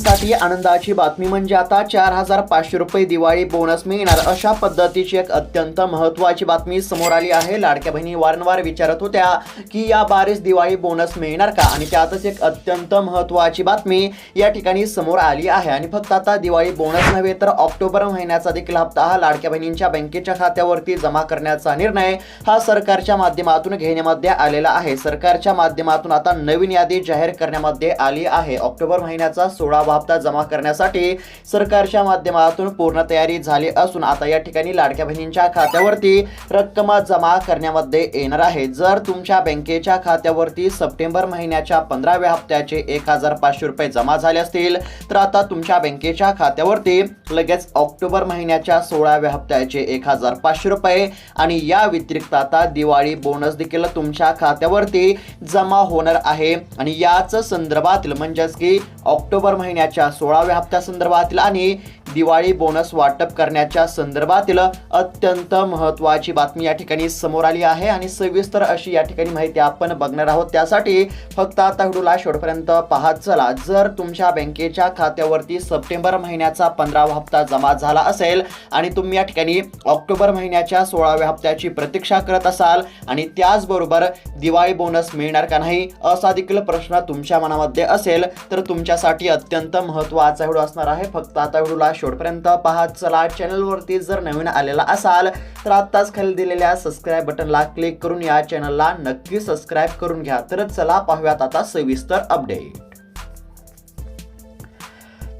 साठी आनंदाची बातमी म्हणजे आता चार हजार पाचशे रुपये दिवाळी बोनस मिळणार. अशा पद्धतीची एक अत्यंत महत्वाची बातमी समोर आली आहे. लाडक्या बहिणी वारंवार विचारत होत्या की या बारीस दिवाळी बोनस मिळणार का? आणि त्यातच एक अत्यंत महत्वाची बातमी या ठिकाणी समोर आली आहे. आणि फक्त आता दिवाळी बोनस नव्हे तर ऑक्टोबर महिन्याचा देखील हप्ता हा लाडक्या बहिणींच्या बँकेच्या खात्यावरती जमा करण्याचा निर्णय हा सरकारच्या माध्यमातून घेण्यामध्ये आलेला आहे. सरकारच्या माध्यमातून आता नवीन यादी जाहीर करण्यामध्ये आली आहे. ऑक्टोबर महिन्याचा सोळावा हप्ता जमा करण्यासाठी सरकारच्या माध्यमातून पूर्ण तयारी झाली असून आता या ठिकाणी लाडक्या बहिणींच्या खात्यावरती रक्कम जमा करण्यामध्ये येणार आहे. जर तुमच्या बँकेच्या खात्यावरती सप्टेंबर महिन्याच्या पंधराव्या हप्त्याचे एक हजार पाचशे रुपये जमा झाले असतील तर आता तुमच्या बँकेच्या खात्यावरती लगेच ऑक्टोबर महिन्याच्या सोळाव्या हप्त्याचे एक हजार पाचशे रुपये आणि या व्यतिरिक्त आता दिवाळी बोनस देखील तुमच्या खात्यावरती जमा होणार आहे. आणि याच संदर्भातील म्हणजेच की ऑक्टोबर महिन्या महिन्याच्या सोळाव्या हप्त्यासंदर्भातील आणि दिवाळी बोनस वाटप करण्याच्या संदर्भातील अत्यंत महत्वाची बातमी या ठिकाणी समोर आली आहे आणि सविस्तर अशी या ठिकाणी माहिती आपण बघणार आहोत. त्यासाठी फक्त आता व्हिडिओला शेवटपर्यंत पाहत चला. जर तुमच्या बँकेच्या खात्यावरती सप्टेंबर महिन्याचा पंधरावा हप्ता जमा झाला असेल आणि तुम्ही या ठिकाणी ऑक्टोबर महिन्याच्या सोळाव्या हप्त्याची प्रतीक्षा करत असाल आणि त्याचबरोबर दिवाळी बोनस मिळणार का नाही असा देखील प्रश्न तुमच्या मनामध्ये असेल तर तुमच्यासाठी अत्यंत महत्त्वाचा व्हिडिओ असणार आहे. फक्त आता व्हिडिओला शेवटपर्यंत पाहत चला चॅनलवरती जर नवीन आलेला असाल तर आत्ताच खाली दिलेल्या सबस्क्राईब बटनला क्लिक करून या चॅनलला नक्की सबस्क्राईब करून घ्या. तर चला पाहूयात आता सविस्तर अपडेट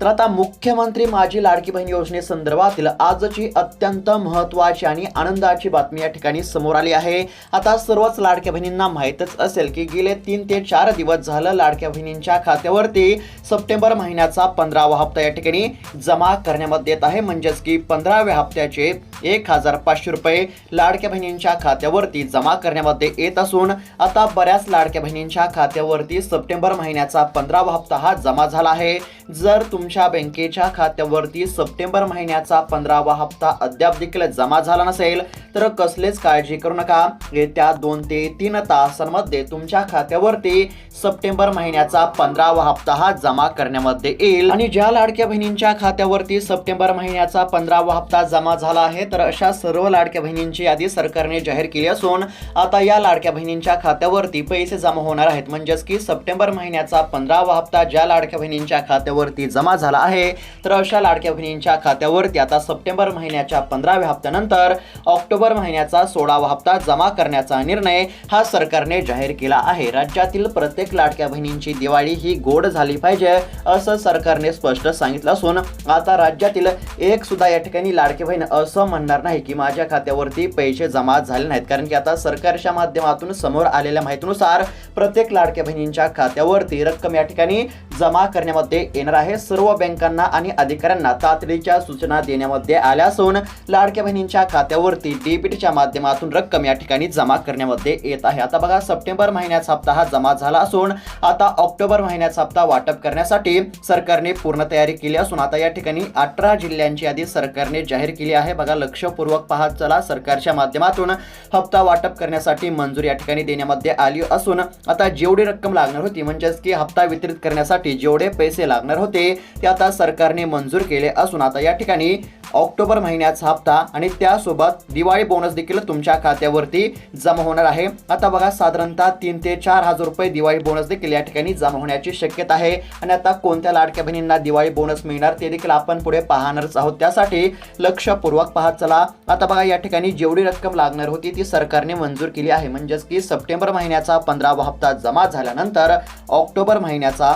तर आता मुख्यमंत्री माझी लाडकी बहीण योजनेसंदर्भातील आजची अत्यंत महत्वाची आणि आनंदाची बातमी या ठिकाणी समोर आली आहे. आता सर्वच लाडक्या बहिणींना माहीतच असेल की गेले तीन ते चार दिवस झालं लाडक्या बहिणींच्या खात्यावरती सप्टेंबर महिन्याचा पंधरावा हप्ता या ठिकाणी जमा करण्यामध्ये येत आहे. म्हणजेच की पंधराव्या हप्त्याचे एक हजार पाचशे रुपये लाडक्या बहिणींच्या खात्यावरती जमा करण्यामध्ये येत असून आता बऱ्याच लाडक्या बहिणींच्या खात्यावरती सप्टेंबर महिन्याचा पंधरावा हप्ता हा जमा झाला आहे. जर तुम तुमच्या बँकेच्या खात्यावरती सप्टेंबर महिन्याचा पंधरावा हप्ता अद्याप देखील जमा झाला नसेल तर कसलेच काळजी करू नका. येत्या दोन ते तीन तासांमध्ये तुमच्या खात्यावरती सप्टेंबर महिन्याचा पंधरावा हप्ता हा जमा करण्यामध्ये येईल. आणि ज्या लाडक्या बहिणींच्या खात्यावरती सप्टेंबर महिन्याचा पंधरावा हप्ता जमा झाला आहे तर अशा सर्व लाडक्या बहिणींची यादी सरकारने जाहीर केली असून आता या लाडक्या बहिणींच्या खात्यावरती पैसे जमा होणार आहेत. म्हणजेच की सप्टेंबर महिन्याचा पंधरावा हप्ता ज्या लाडक्या बहिणींच्या खात्यावरती जमा झाला आहे. तर अशा लाडक्या बहिणींच्या खात्यावरती आता सप्टेंबर महिन्याच्या पंधराव्या हप्त्यानंतर ऑक्टोबर महिन्याचा सोळावा हप्ता जमा करण्याचा निर्णय हा सरकारने जाहीर केला आहे. राज्यातील प्रत्येक लाडक्या बहिणींची दिवाळी ही गोड झाली पाहिजे असं सरकारने स्पष्ट सांगितलं असून आता राज्यातील एक सुद्धा या ठिकाणी लाडकी बहीण असं म्हणणार नाही की माझ्या खात्यावरती पैसे जमा झाले नाहीत. कारण की आता सरकारच्या माध्यमातून समोर आलेल्या माहितीनुसार प्रत्येक लाडक्या बहिणींच्या खात्यावरती रक्कम या ठिकाणी जमा करण्यामध्ये येणार आहे. सर्व बँकांना आणि अधिकाऱ्यांना तातडीच्या सूचना देण्यामध्ये आल्या असून लाडक्या बहिणींच्या खात्यावरती डेबिटच्या माध्यमातून रक्कम या ठिकाणी जमा करण्यामध्ये येत आहे. आता बघा सप्टेंबर महिन्याचा हप्ता हा जमा झाला असून आता ऑक्टोबर महिन्याचा हप्ता वाटप करण्यासाठी सरकारने पूर्ण तयारी केली असून आता या ठिकाणी अठरा जिल्ह्यांची यादी सरकारने जाहीर केली आहे. बघा लक्षपूर्वक पाहत चला सरकारच्या माध्यमातून हप्ता वाटप करण्यासाठी मंजुरी या ठिकाणी देण्यामध्ये आली असून आता जेवढी रक्कम लागणार होती म्हणजेच की हप्ता वितरित करण्यासाठी जेवढे पैसे लागणार होते ते आता सरकारने मंजूर केले असून आता या ठिकाणी ऑक्टोबर महिन्याचा हप्ता आणि त्यासोबत दिवाळी बोनस देखील तुमच्या खात्यावरती जमा होणार आहे. आता बघा साधारणतः तीन ते चार हजार रुपये दिवाळी बोनस देखील या ठिकाणी जमा होण्याची शक्यता आहे. आणि आता कोणत्या लाडक्या बहिणींना दिवाळी बोनस मिळणार ते देखील आपण पुढे पाहणारच आहोत. त्यासाठी लक्षपूर्वक पाहत चला. आता बघा या ठिकाणी जेवढी रक्कम लागणार होती ती सरकारने मंजूर केली आहे. म्हणजेच की सप्टेंबर महिन्याचा पंधरावा हप्ता जमा झाल्यानंतर ऑक्टोबर महिन्याचा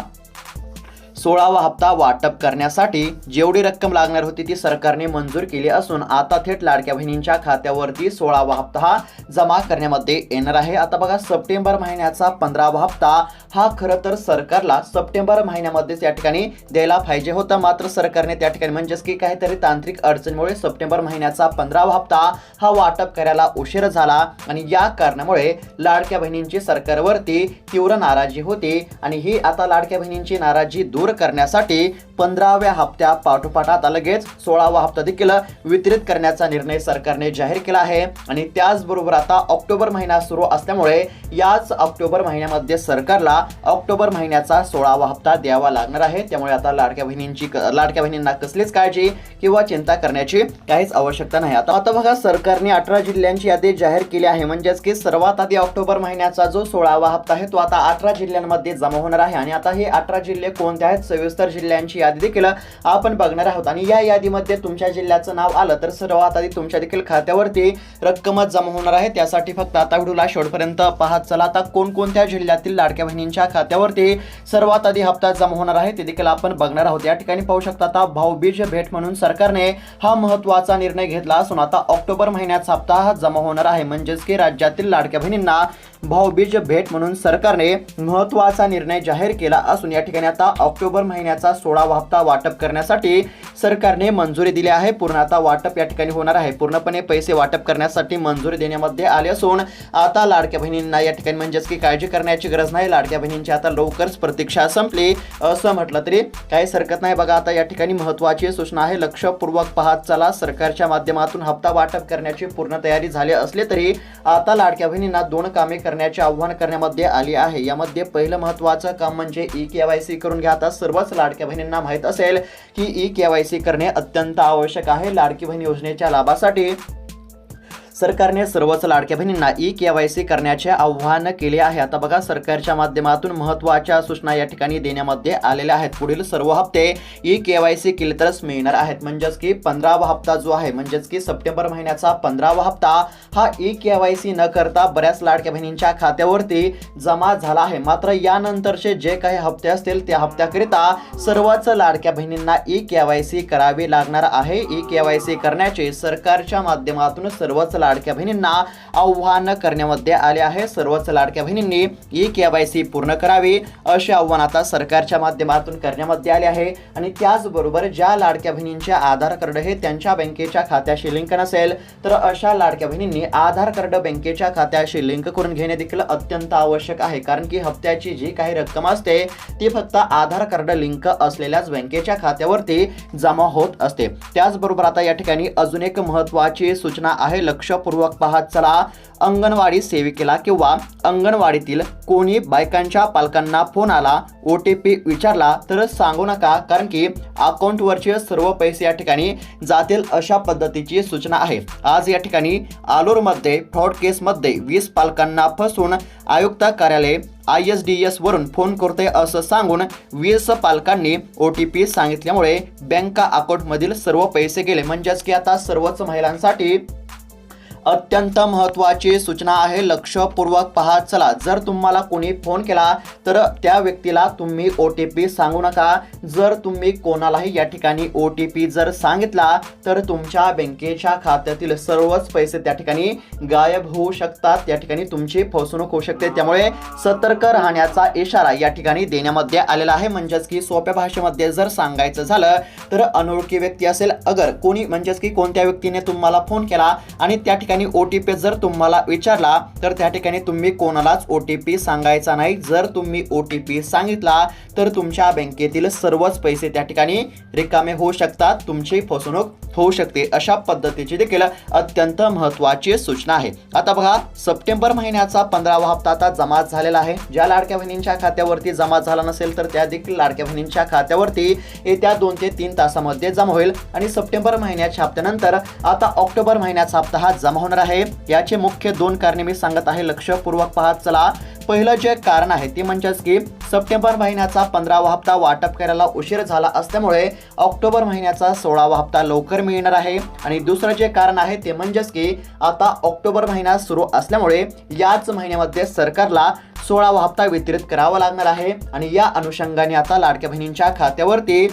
सोळावा हप्ता वाटप करण्यासाठी जेवढी रक्कम लागणार होती ती सरकारने मंजूर केली असून आता थेट लाडक्या बहिणींच्या खात्यावरती सोळावा हप्ता हा जमा करण्यामध्ये येणार आहे. आता बघा सप्टेंबर महिन्याचा पंधरावा हप्ता हा खरं तर सरकारला सप्टेंबर महिन्यामध्येच या ठिकाणी द्यायला पाहिजे होता. मात्र सरकारने त्या ठिकाणी म्हणजेच की काहीतरी तांत्रिक अडचणीमुळे सप्टेंबर महिन्याचा पंधरावा हप्ता हा वाटप करायला उशीर झाला आणि या कारणामुळे लाडक्या बहिणींची सरकारवरती तीव्र नाराजी होती आणि ही आता लाडक्या बहिणींची नाराजी दूर करण्यासाठी पंधराव्या हप्त्या पाठोपाठ आता लगेच सोळावा हप्ता देखील वितरित करण्याचा निर्णय सरकारने जाहीर केला आहे. आणि त्याचबरोबर आता ऑक्टोबर महिना सुरू असल्यामुळे याच ऑक्टोबर महिन्यामध्ये सरकारला ऑक्टोबर महिन्याचा सोळावा हप्ता द्यावा लागणार आहे. त्यामुळे आता लाडक्या बहिणींची लाडक्या बहिणींना कसलीच काळजी किंवा चिंता करण्याची काहीच आवश्यकता नाही. आता आता बघा सरकारने अठरा जिल्ह्यांची यादी जाहीर केली आहे. म्हणजेच की सर्वात आधी ऑक्टोबर महिन्याचा जो सोळावा हप्ता आहे तो आता अठरा जिल्ह्यांमध्ये जमा होणार आहे. आणि आता हे अठरा जिल्हे कोणते आहेत? सविस्तर जिल्ह्यांची यादी देखील आपण बघणार आहोत. आणि या यादीमध्ये तुमच्या जिल्ह्याचं नाव आलं तर सर्वात आधी तुमच्या देखील खात्यावरती रक्कमच जमा होणार आहे. त्यासाठी फक्त आता व्हिडिओला शेवटपर्यंत पाहत चला. आता कोणकोणत्या जिल्ह्यातील लाडक्या बहिणींच्या खात्यावरती सर्वात आधी हप्ता जमा होणार आहे ते देखील आपण बघणार आहोत. या ठिकाणी पाहू शकता आता भाऊबीज भेट म्हणून सरकारने हा महत्त्वाचा निर्णय घेतला असून आता ऑक्टोबर महिन्याचा हप्ता हा जमा होणार आहे. म्हणजेच की राज्यातील लाडक्या बहिणींना भाऊबीज भेट म्हणून सरकारने महत्त्वाचा निर्णय जाहीर केला असून या ठिकाणी आता ऑक्टोबर महिन्याचा सोळावा हप्ता वाटप करण्यासाठी सरकारने मंजुरी दिली आहे. पूर्ण आता वाटप या ठिकाणी होणार आहे. पूर्णपणे पैसे वाटप करण्यासाठी मंजुरी देण्यामध्ये आले असून आता लाडक्या बहिणींना या ठिकाणी म्हणजेच की काळजी करण्याची गरज नाही. लाडक्या बहिणींची आता लवकरच प्रतीक्षा संपली असं म्हटलं तरी काही हरकत नाही. बघा आता या ठिकाणी महत्वाची सूचना आहे. लक्षपूर्वक पाहत चला. सरकारच्या माध्यमातून हप्ता वाटप करण्याची पूर्ण तयारी झाली असली तरी आता लाडक्या बहिणींना दोन कामे करण्याचे आव्हान करण्यामध्ये आली आहे. यामध्ये पहिलं महत्वाचं काम म्हणजे ई के वाय सी करून घ्या. आता सर्वच लाडक्या बहिणींना माहीत असेल की ई के वाय सी करणे अत्यंत आवश्यक आहे लाडकी बहीण योजनेच्या लाभासाठी. सरकारने सर्वच लाडक्या बहिणींना ई के वाय सी करण्याचे आव्हान केले आहे. आता बघा सरकारच्या माध्यमातून महत्त्वाच्या सूचना या ठिकाणी देण्यामध्ये आलेल्या आहेत. पुढील सर्व हप्ते ई के वाय सी केले तरच मिळणार आहेत. म्हणजेच की पंधरावा हप्ता जो आहे म्हणजेच की सप्टेंबर महिन्याचा पंधरावा हप्ता हा ई के वाय सी न करता बऱ्याच लाडक्या बहिणींच्या खात्यावरती जमा झाला आहे. मात्र यानंतरचे जे काही हप्ते असतील त्या हप्त्याकरिता सर्वच लाडक्या बहिणींना ई के वाय सी करावी लागणार आहे. ई के वाय सी करण्याचे सरकारच्या माध्यमातून सर्वच लाडक्या बहिणींना आव्हान करण्यामध्ये आले आहे. सर्वच लाडक्या बहिणींनी ई के वाय सी पूर्ण करावी असे आव्हान आता सरकारच्या माध्यमातून करण्यामध्ये आले आहे. आणि त्याचबरोबर ज्या लाडक्या बहिणींचे आधार कार्ड हे त्यांच्या बँकेच्या खात्याशी लिंक नसेल तर अशा लाडक्या बहिणींनी आधार कार्ड बँकेच्या खात्याशी लिंक करून घेणे देखील अत्यंत आवश्यक आहे. कारण की हप्त्याची जी काही रक्कम असते ती फक्त आधार कार्ड लिंक असलेल्याच बँकेच्या खात्यावरती जमा होत असते. त्याचबरोबर आता या ठिकाणी अजून एक महत्वाची सूचना आहे. लक्ष लक्षपूर्वक पाहत चला. अंगणवाडी सेविकेला किंवा अंगणवाडीतील कोणी बायकांच्या पालकांना फोन आला ओ टी पी विचारला तर सांगू नका कारण की अकाउंटवरचे सर्व पैसे या ठिकाणी जातील अशा पद्धतीची सूचना आहे. आज या ठिकाणी आलोरमध्ये फ्रॉड केसमध्ये वीस पालकांना फसवून आयुक्त कार्यालय आय एस डी एस वरून फोन करते असं सांगून वीस पालकांनी ओ टी पी सांगितल्यामुळे बँका अकाउंटमधील सर्व पैसे गेले. म्हणजेच की आता सर्वच महिलांसाठी अत्यंत महत्त्वाची सूचना आहे. लक्षपूर्वक पाहत चला जर तुम्हाला कोणी फोन केला तर त्या व्यक्तीला तुम्ही ओ टी पी सांगू नका. जर तुम्ही कोणालाही या ठिकाणी ओ टी पी जर सांगितला तर तुमच्या बँकेच्या खात्यातील सर्वच पैसे त्या ठिकाणी गायब होऊ शकतात. या ठिकाणी तुमची फसवणूक होऊ शकते. त्यामुळे सतर्क राहण्याचा इशारा या ठिकाणी देण्यामध्ये आलेला आहे. म्हणजेच की सोप्या भाषेमध्ये जर सांगायचं झालं तर अनोळखी व्यक्ती असेल. अगर कोणी म्हणजेच की कोणत्या व्यक्तीने तुम्हाला फोन केला आणि त्या ठिकाणी ओ टी पी जर तुम्हाला विचारला तर त्या ठिकाणी तुम्ही कोणालाच ओ टी पी सांगायचा नाही. जर तुम्ही ओ टी पी सांगितला तर तुमच्या बँकेतील सर्वच पैसे त्या ठिकाणी रिकामे होऊ शकतात. तुमची फसवणूक होऊ शकते. अशा पद्धतीची देखील अत्यंत महत्वाची सूचना आहे. आता बघा सप्टेंबर महिन्याचा पंधरावा हप्ता आता जमा झालेला आहे. ज्या लाडक्या बहिणींच्या खात्यावरती जमा झाला नसेल तर त्या देखील लाडक्या बहिणींच्या खात्यावरती येत्या दोन ते तीन तासामध्ये जमा होईल. आणि सप्टेंबर महिन्याच्या हप्त्यानंतर आता ऑक्टोबर महिन्याचा हप्ता हा जमा होणार आहे. याचे मुख्य दोन कारणे मी सांगत आहे. लक्षपूर्वक पाहत चला. पहिलं जे कारण आहे ते म्हणजेच की सप्टेंबर महिन्याचा पंधरावा हप्ता वाटप करायला उशीर झाला असल्यामुळे ऑक्टोबर महिन्याचा सोळावा हप्ता लवकर मिळणार आहे. आणि दुसरं जे कारण आहे ते म्हणजेच की आता ऑक्टोबर महिना सुरू असल्यामुळे याच महिन्यामध्ये सरकारला सोळावा हप्ता वितरित करावा लागणार आहे. आणि या अनुषंगाने आता लाडक्या बहिणींच्या खात्यावरती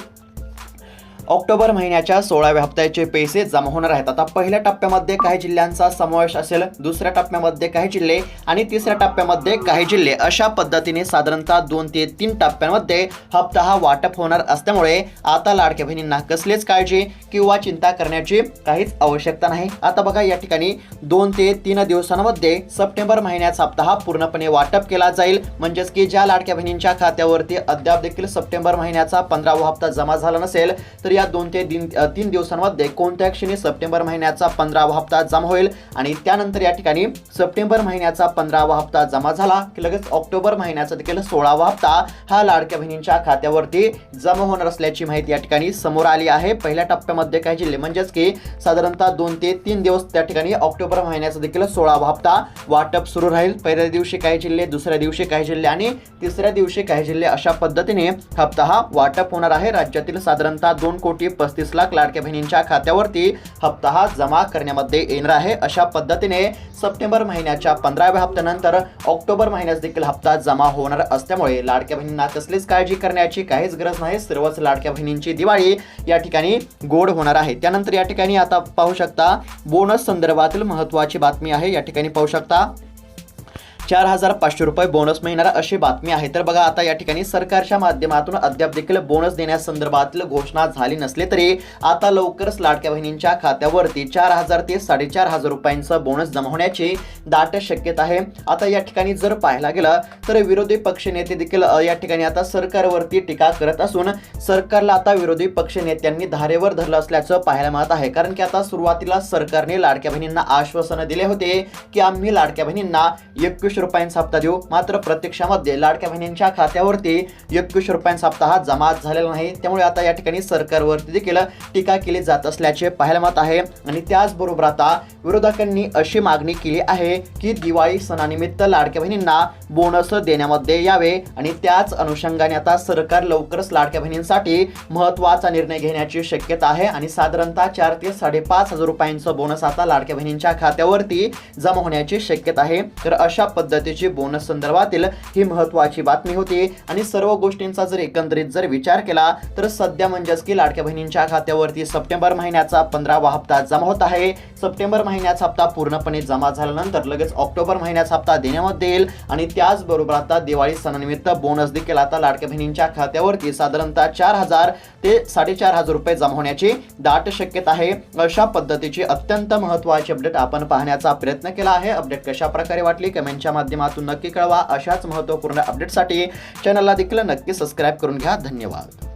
ऑक्टोबर महिन्याच्या सोळाव्या हप्त्याचे पैसे जमा होणार आहेत. आता पहिल्या टप्प्यामध्ये काही जिल्ह्यांचा समावेश असेल दुसऱ्या टप्प्यामध्ये काही जिल्हे आणि तिसऱ्या टप्प्यामध्ये काही जिल्हे. अशा पद्धतीने साधारणतः दोन ते तीन टप्प्यांमध्ये हप्ता हा वाटप होणार असल्यामुळे आता लाडक्या बहिणींना कसलीच काळजी किंवा चिंता करण्याची काहीच आवश्यकता नाही. आता बघा या ठिकाणी दोन ते तीन दिवसांमध्ये सप्टेंबर महिन्याचा हप्ता हा पूर्णपणे वाटप केला जाईल. म्हणजेच की ज्या लाडक्या बहिणींच्या खात्यावरती अद्याप देखील सप्टेंबर महिन्याचा पंधरावा हप्ता जमा झाला नसेल तर या दोन ते दिन तीन दिवसांमध्ये कोणत्या क्षणी सप्टेंबर महिन्याचा पंधरावा हप्ता जमा होईल. आणि त्यानंतर या ठिकाणी सप्टेंबर महिन्याचा पंधरावा हप्ता जमा झाला की लगेच ऑक्टोबर महिन्याचा देखील सोळावा हप्ता हा लाडक्या बहिणींच्या खात्यावरती जमा होणार असल्याची माहिती या ठिकाणी समोर आली आहे. पहिल्या टप्प्यामध्ये काही जिल्हे म्हणजेच की साधारणतः दोन ते तीन दिवस त्या ठिकाणी ऑक्टोबर महिन्याचा देखील सोळावा हप्ता वाटप सुरू राहील. पहिल्या दिवशी काही जिल्हे दुसऱ्या दिवशी काही जिल्हे आणि तिसऱ्या दिवशी काही जिल्हे अशा पद्धतीने हप्ता हा वाटप होणार आहे. राज्यातील साधारणतः दोन कोटी पस्तीस लाख लाडक्या बहिणींच्या खात्यावरती हप्ता हा जमा करण्यामध्ये येणार आहे. अशा पद्धतीने सप्टेंबर महिन्याच्या पंधराव्या हप्त्यानंतर ऑक्टोबर महिन्यात देखील हप्ता जमा होणार असल्यामुळे लाडक्या बहिणींना कसलीच काळजी करण्याची काहीच गरज नाही. सर्वच लाडक्या बहिणींची दिवाळी या ठिकाणी गोड होणार आहे. त्यानंतर या ठिकाणी आता पाहू शकता बोनस संदर्भातील महत्त्वाची बातमी आहे. या ठिकाणी पाहू शकता चार हजार पाचशे रुपये बोनस मिळणार अशी बातमी आहे. तर बघा आता या ठिकाणी सरकारच्या माध्यमातून अद्याप देखील बोनस देण्यासंदर्भातील घोषणा झाली नसली तरी आता लवकरच लाडक्या बहिणींच्या खात्यावरती चार हजार ते साडेचार हजार रुपयांचं बोनस जमा होण्याची दाट शक्यता आहे. आता या ठिकाणी जर पाहायला गेलं तर विरोधी पक्ष नेते देखील या ठिकाणी आता सरकारवरती टीका करत असून सरकारला आता विरोधी पक्ष नेत्यांनी धारेवर धरलं असल्याचं पाहायला मिळत आहे. कारण की आता सुरुवातीला सरकारने लाडक्या बहिणींना आश्वासन दिले होते की आम्ही लाडक्या बहिणींना एकवीस रुपयांचा हप्ता देऊ. मात्र प्रत्यक्षामध्ये लाडक्या बहिणींच्या खात्यावरती एकवीस रुपयांचा हप्ता हा जमा झालेला नाही. त्यामुळे आता या ठिकाणी सरकारवरती देखील टीका केली जात असल्याचे पाहायला मत आहे. आणि त्याचबरोबर आता विरोधकांनी अशी मागणी केली आहे की दिवाळी सणानिमित्त लाडक्या बहिणींना बोनस देण्यामध्ये यावे. आणि त्याच अनुषंगाने आता सरकार लवकरच लाडक्या बहिणींसाठी महत्त्वाचा निर्णय घेण्याची शक्यता आहे. आणि साधारणतः चार ते साडेपाच हजार रुपयांचं बोनस आता लाडक्या बहिणींच्या खात्यावरती जमा होण्याची शक्यता आहे. तर अशा पद्धतीची बोनस संदर्भातील ही महत्त्वाची बातमी होती. आणि सर्व गोष्टींचा जर एकंदरीत जर विचार केला तर सध्या म्हणजेच की लाडक्या बहिणींच्या खात्यावरती सप्टेंबर महिन्याचा पंधरावा हप्ता जमा होत आहे. सप्टेंबर महिन्याचा हप्ता पूर्णपणे जमा झाल्यानंतर लगेच ऑक्टोबर महिन्याचा हप्ता देण्यामध्ये येईल. आणि त्याचबरोबर आता दिवाळी सणानिमित्त बोनस देखील आता लाडक्या बहिणींच्या खात्यावरती साधारणतः चार हजार ते साडेचार हजार रुपये जमा होण्याची दाट शक्यता आहे. अशा पद्धतीची अत्यंत महत्त्वाची अपडेट आपण पाहण्याचा प्रयत्न केला आहे. अपडेट कशा प्रकारे वाटली कमेंटच्या माध्यमातून नक्की कळवा अशाच महत्त्वपूर्ण अपडेटसाठी चॅनलला देखील नक्की सबस्क्राईब करून घ्या. धन्यवाद.